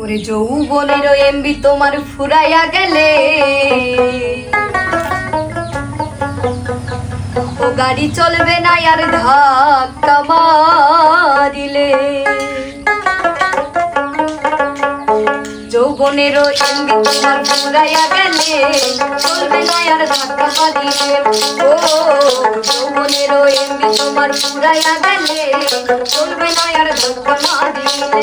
ওরে যৌবনের এমবি তোমার ফুরাইয়া গেলে। ও গাড়ি চলবে না আর ধাক্কা মারিলে। যৌবনেরও এমবি তোমার ফুরাইয়া গেলে, চলবে না আর ধাক্কা মারিলে। ও যৌবনেরও এমবি তোমার ফুরাইয়া গেলে, চলবে না আর ধাক্কা মারিলে।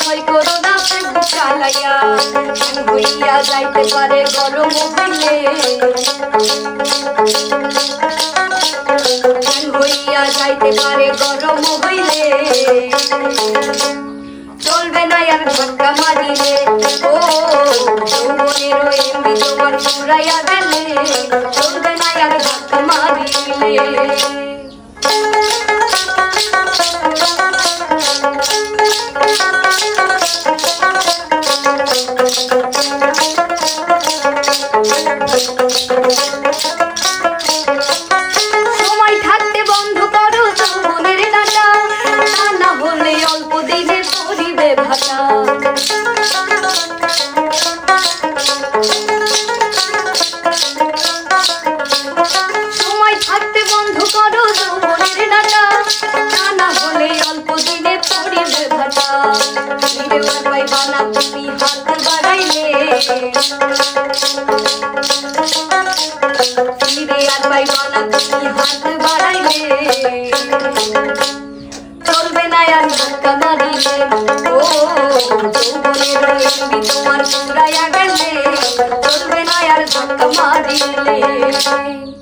ক্ষয় করো না চালাইয়া যাইতে পারে গরম হইলে যাইতে পারে গরম হইলে চলবে না আর ধাক্কা মারিলে, ও তোমার পুরাইয়া গেলে, চলবে না আর ধাক্কা মারিলে। দিনে পরিবে ভাটা ফিরে পাই বানা তুমি হাত বাড়াইলে ফিরে আর পাই বানা তুমি হাত বাড়াইলে চলবে না আর ধাক্কা মারিলে ও যৌবনের এমবি তোমার পুরাইয়া গেলে চলবে না আর ধাক্কা মারিলে জন্ম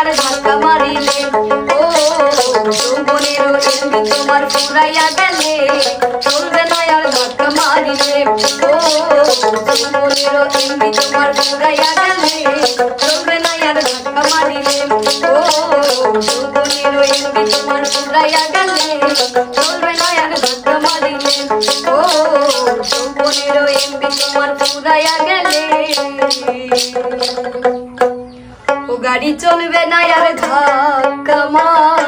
আর ধাক্কা মারিলে ও যৌবনের এমনি তোমার ফুরাইয়া গেলে, চলবে না আর ধাক্কা মারিলে ও যৌবনের এমনি তোমার ফুরাইয়া গেলে, চলবে না আর ধাক্কা মারিলে ও যৌবনের এমনি তোমার ফুরাইয়া গেলে, চলবে না ধাক্কা মারিলে ও যৌবনের এমনি তোমার ফুরাইয়া চলবে না আর ধাক্কা মার।